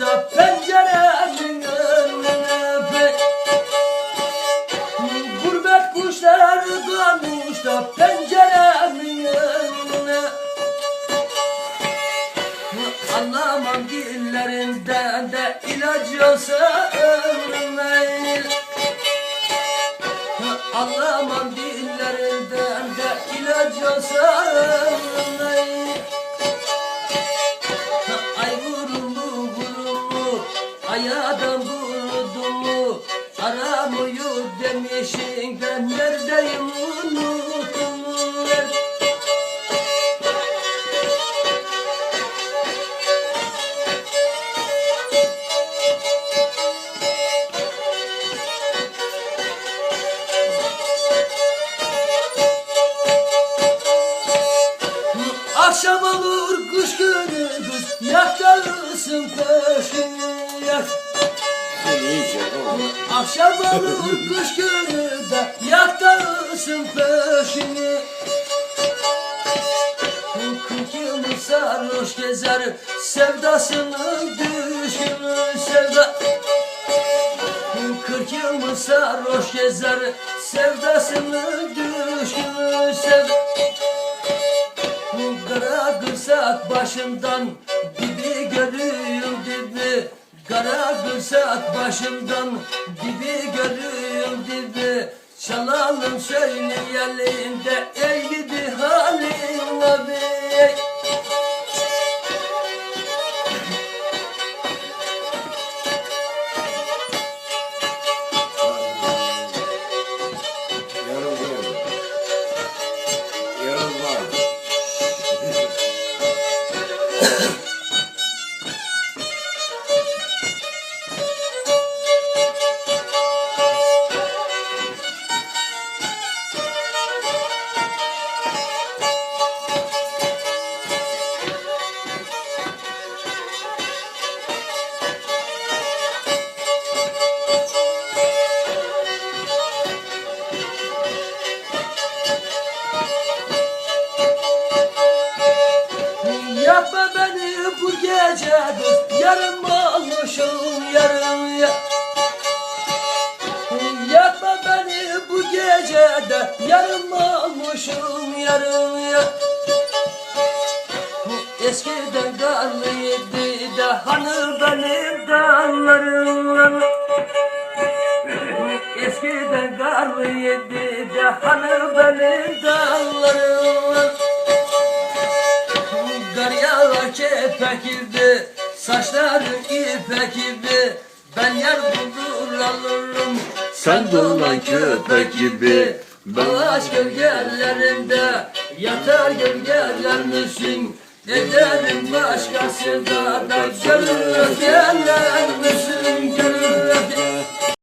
da pencerenin önüne pek Gurbet kuşları konmuş da pencerenin önüne. Anlamam dillerinden de ilac olsa ömrüme Anlamam dillerinden de ilac olsa ömrüme demişin ben neredeyim unuttum Akşam olur kış günü kız Yakarsın peşini Akşam olur kış günü de Yakarsın peşini Kırk yıl sarhoş gezer Sevdasının düşkünü sevda. Kırk yıl sarhoş gezer Sevdasının düşkünü sevda. Kara kırsak başımdan dibi görüyorum dibi Kara kırsak başımdan dibi görüyorum dibi Çalalım söyleyelim de ey gidi halin bu gece dost Yarın olmuşum yarın ya. Yapma beni bu gecede Yarın olmuşum yarın ya. Eskiden karlıydı da Hani benim dallarım Eskiden karlıydı da Hani benim dallarım gibi Saçların ipek gibi. Ben yer bulur alırım Sen dolan köpek gibi. Ben- Ağaç gölgelerinde Yatar gölgelenmişsin Ederim başkası da da Gönül öfkelenmişsin